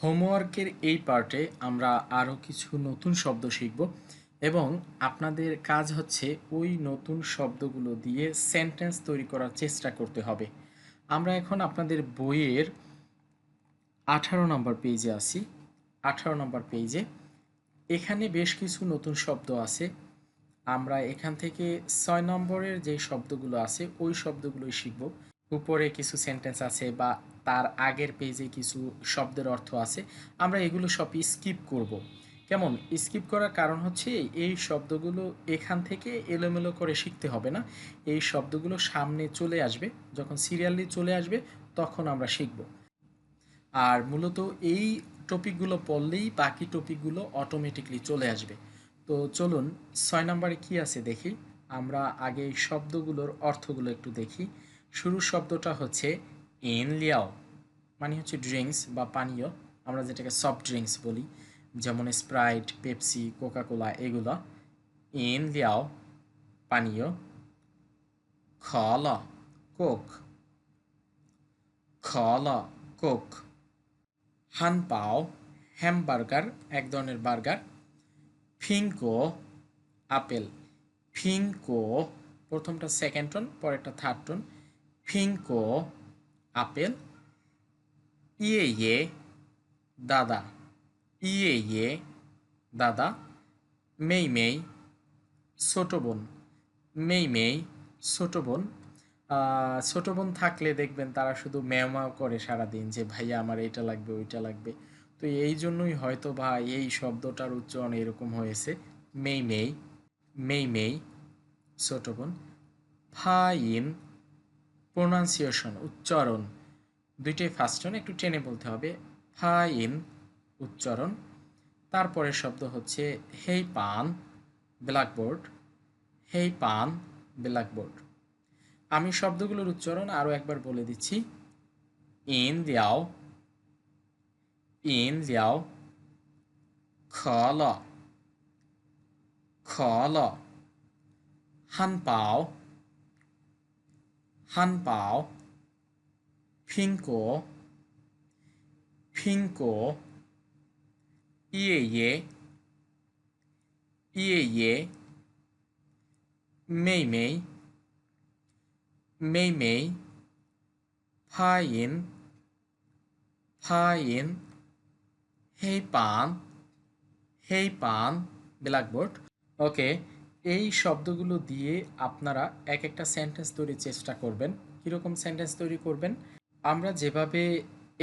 হোমওয়ার্কের এই পার্টে আমরা আরও কিছু নতুন শব্দ শিখব এবং আপনাদের কাজ হচ্ছে ওই নতুন শব্দগুলো দিয়ে সেন্টেন্স তৈরি করার চেষ্টা করতে হবে। আমরা এখন আপনাদের বইয়ের আঠারো নম্বর পেজে আসি আঠারো নম্বর পেজে এখানে বেশ কিছু নতুন শব্দ আছে। আমরা এখান থেকে ছয় নম্বরের যে শব্দগুলো আছে, ওই শব্দগুলোই শিখব। উপরে কিছু সেন্টেন্স আছে বা তার আগের পেজে কিছু শব্দের অর্থ আছে, আমরা এগুলো সব স্কিপ করব। কেমন? স্কিপ করার কারণ হচ্ছে এই শব্দগুলো এখান থেকে এলোমেলো করে শিখতে হবে না। এই শব্দগুলো সামনে চলে আসবে, যখন সিরিয়ালি চলে আসবে, তখন আমরা শিখব। আর মূলত এই টপিকগুলো পড়লেই বাকি টপিকগুলো অটোমেটিকলি চলে আসবে। তো চলুন, ছয় নম্বরে কি আছে দেখি? আমরা আগে শব্দগুলোর অর্থগুলো একটু দেখি। শুরুর শব্দটা হচ্ছে এন লিয়াও মানে হচ্ছে ড্রিঙ্কস বা পানীয়। আমরা যেটাকে সফট ড্রিঙ্কস বলি, যেমন স্প্রাইট, পেপসি, কোকাকোলা, এগুলো। এন লিয়াও, পানীয়। খল, কোক। খল, কোক। হান পাও, হ্যামবার্গার, এক ধরনের বার্গার। ফিঙ্কো, আপেল। ফিঙ্কো, প্রথমটা সেকেন্ড টোন, পরেরটা থার্ড টোন। ফিঙ্কো আপেল ইয়ে ইয়ে দাদা ইয়ে ইয়ে দাদা মেই মেই ছোটো বোন মেই মেই ছোটো বোন ছোটো বোন থাকলে দেখবেন তারা শুধু ম্যাও করে সারাদিন যে, ভাইয়া, আমার এইটা লাগবে, ওইটা লাগবে। তো এই জন্যই হয়তো বা এই শব্দটার উচ্চারণ এরকম হয়েছে। মেই মেই মেই মেই ছোটো বোন ফাইন। প্রোনাউন্সিয়েশন, উচ্চারণ। দুইটাই ফার্স্ট একটু টেনে বলতে হবে। ফাইন উচ্চারণ। তারপরে শব্দ হচ্ছে, হেই পান, ব্ল্যাকবোর্ড। হেই পান, ব্ল্যাকবোর্ড। আমি শব্দগুলোর উচ্চারণ আরও একবার বলে দিচ্ছি। ইন দিয়াও ইন দিয়াও, খল খল। হান পাও হান পাও ফিঙ্কো ফিঙ্কো ইয়ে ইয়ে ইয়ে ইয়ে মেই মেই মেই মেই ফাইন ফাইন হেই পান হেই পান ব্ল্যাকবোর্ড ওকে এই শব্দগুলো দিয়ে আপনারা এক একটা সেন্টেন্স তৈরির চেষ্টা করবেন। কীরকম সেন্টেন্স তৈরি করবেন? আমরা যেভাবে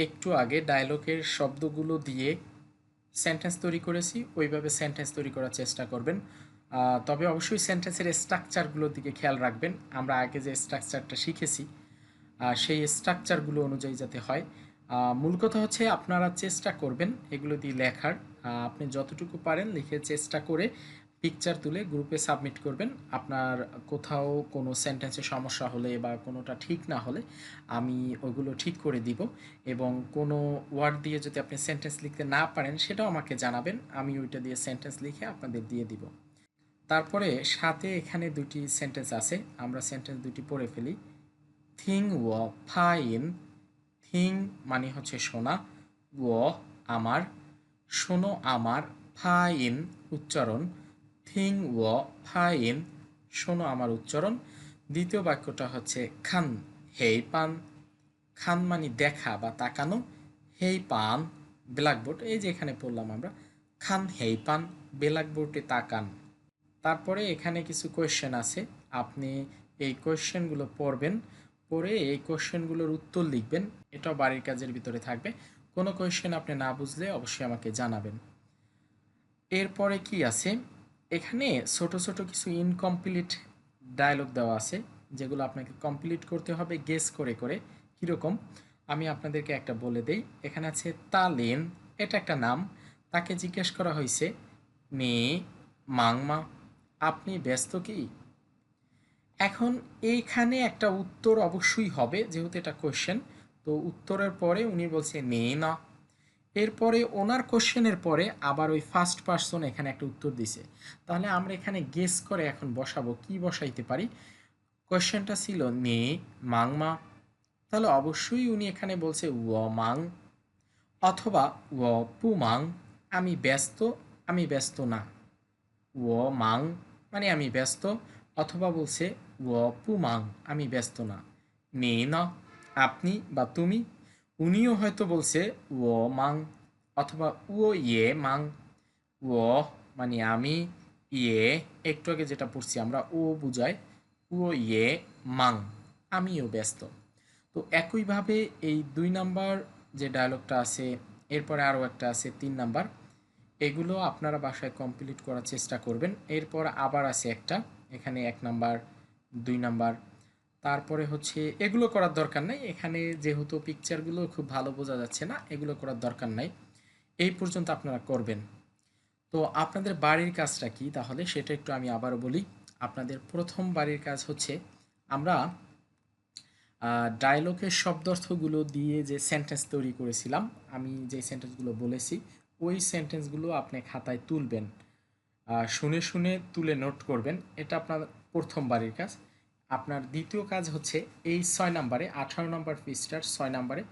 একটু আগে ডায়লগের শব্দগুলো দিয়ে সেন্টেন্স তৈরি করেছি, ওইভাবে সেন্টেন্স তৈরি করার চেষ্টা করবেন। তবে অবশ্যই সেন্টেন্সের স্ট্রাকচারগুলোর দিকে খেয়াল রাখবেন। আমরা আগে যে স্ট্রাকচারটা শিখেছি সেই স্ট্রাকচারগুলো অনুযায়ী যাতে হয়। মূল কথা হচ্ছে আপনারা চেষ্টা করবেন এগুলো দিয়ে লেখার। আপনি যতটুকু পারেন লিখে চেষ্টা করে পিকচার তুলে গ্রুপে সাবমিট করবেন। আপনার কোথাও কোনো সেন্টেন্সে সমস্যা হলে বা কোনোটা ঠিক না হলে আমি ওগুলো ঠিক করে দিব এবং কোনো ওয়ার্ড দিয়ে যদি আপনি সেন্টেন্স লিখতে না পারেন সেটাও আমাকে জানাবেন। আমি ওইটা দিয়ে সেন্টেন্স লিখে আপনাদের দিয়ে দিব। তারপরে সাথে এখানে দুটি সেন্টেন্স আছে। আমরা সেন্টেন্স দুটি পড়ে ফেলি। থিং ও ফাইন। থিং মানে হচ্ছে শোনা ও আমার। শোনো আমার। ফাইন উচ্চারণ। থিং ও ফাইন। শোনো আমার উচ্চারণ। দ্বিতীয় বাক্যটা হচ্ছে খান, হেই পান। খান মানে দেখা বা তাকানো। হেই পান, ব্ল্যাকবোর্ড, এই যে এখানে পড়লাম আমরা। খান, হেই পান, ব্ল্যাকবোর্ডে তাকান। তারপরে এখানে কিছু কোয়েশ্চেন আছে। আপনি এই কোয়েশ্চেনগুলো পড়বেন, পড়ে এই কোয়েশ্চেনগুলোর উত্তর লিখবেন। এটাও বাড়ির কাজের ভিতরে থাকবে। কোনো কোয়েশ্চেন আপনি না বুঝলে অবশ্যই আমাকে জানাবেন। এরপরে কি আছে? এখানে ছোট ছোট কিছু ইনকমপ্লিট ডায়লগ দেওয়া আছে, যেগুলো আপনাকে কমপ্লিট করতে হবে গেস করে করে। কীরকম? আমি আপনাদেরকে একটা বলে দেই। এখানে আছে তালেন, এটা একটা নাম। তাকে জিজ্ঞেস করা হয়েছে মেয়ে মাংমা আপনি ব্যস্ত কি? এখন এইখানে একটা উত্তর অবশ্যই হবে, যেহেতু এটা কোয়েশ্চেন তো উত্তরের পরে উনি বলছে মেয়ে না। এরপরে ওনার কোশ্চেনের পরে আবার ওই ফার্স্ট পার্সন এখানে একটা উত্তর দিছে। তাহলে আমরা এখানে গেস করে এখন বসাবো, কি বসাইতে পারি? কোয়েশ্চেনটা ছিল মে মাংমা তাহলে অবশ্যই উনি এখানে বলছে ও, মাং অথবা ও পুমাং আমি ব্যস্ত আমি ব্যস্ত না। ও, মাং মানে আমি ব্যস্ত অথবা বলছে ও পুমাং আমি ব্যস্ত না। নে, না। আপনি বা তুমি উনিও হয়তো বলছে, ও মাং অথবা, ও ইয়ে মাং ও মানে আমি ইয়ে একটু আগে যেটা পড়ছি আমরা, ও বুঝাই ও ইয়ে মাং আমিও ব্যস্ত। তো একইভাবে এই দুই নাম্বার যে ডায়লগটা আছে, এরপরে আরও একটা আছে, তিন নাম্বার, এগুলো আপনারা বাসায় কমপ্লিট করার চেষ্টা করবেন। এরপর আবার আছে একটা, এখানে এক নাম্বার, দুই নাম্বার তারপরে হচ্ছে এগুলো করার দরকার নাই। এখানে যেহেতু পিকচারগুলো খুব ভালো বোঝা যাচ্ছে না, এগুলো করার দরকার নাই। এই পর্যন্ত আপনারা করবেন। তো আপনাদের বাড়ির কাজটা কি? তাহলে সেটা একটু আমি আবারও বলি। আপনাদের প্রথম বাড়ির কাজ হচ্ছে আমরা ডায়লগের শব্দার্থগুলো দিয়ে যে সেন্টেন্স তৈরি করেছিলাম, আমি যে সেন্টেন্সগুলো বলেছি, ওই সেন্টেন্সগুলো আপনি খাতায় তুলবেন। শুনে শুনে তুলে নোট করবেন। এটা আপনার প্রথম বাড়ির কাজ। আপনার দ্বিতীয় কাজ হচ্ছে এই ছয় নাম্বারে, আঠারো নম্বর পৃষ্ঠার ছয় নাম্বারে।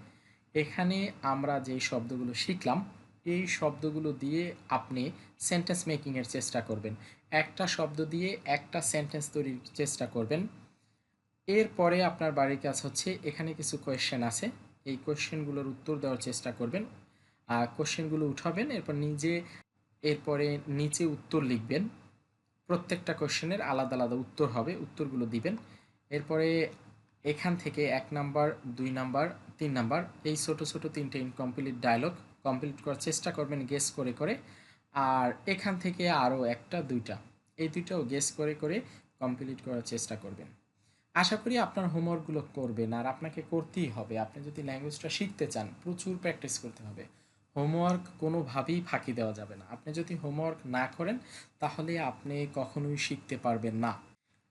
এখানে আমরা যে শব্দগুলো শিখলাম, এই শব্দগুলো দিয়ে আপনি সেন্টেন্স মেকিংয়ের চেষ্টা করবেন। একটা শব্দ দিয়ে একটা সেন্টেন্স তৈরির চেষ্টা করবেন। এরপরে আপনার বাড়ির কাজ হচ্ছে, এখানে কিছু কোয়েশ্চেন আছে। এই কোয়েশ্চেনগুলোর উত্তর দেওয়ার চেষ্টা করবেন। আর কোশ্চেনগুলো উঠাবেন, এরপর নিজে, এরপরে নিচে উত্তর লিখবেন। প্রত্যেকটা কোশ্চেনের আলাদা আলাদা উত্তর হবে, উত্তরগুলো দিবেন। এরপরে এখান থেকে এক নাম্বার, দুই নাম্বার, তিন নাম্বার, এই ছোট ছোট তিনটে ইনকমপ্লিট ডায়লগ কমপ্লিট করার চেষ্টা করবেন গেস করে করে। আর এখান থেকে আরও একটা, দুইটা, এই দুইটাও গেস করে করে কমপ্লিট করার চেষ্টা করবেন। আশা করি আপনার হোমওয়ার্কগুলো করবেন, আর আপনাকে করতেই হবে। আপনি যদি ল্যাঙ্গুয়েজটা শিখতে চান, প্রচুর প্র্যাকটিস করতে হবে। হোমওয়ার্ক কোনোভাবেই ফাঁকি দেওয়া যাবে না। আপনি যদি হোমওয়ার্ক না করেন, তাহলে আপনি কখনোই শিখতে পারবেন না।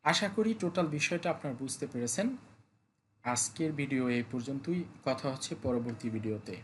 আশা করি টোটাল বিষয়টা আপনার বুঝতে পেরেছেন। আজকের ভিডিও এই পর্যন্তই। কথা হচ্ছে পরবর্তী ভিডিওতে।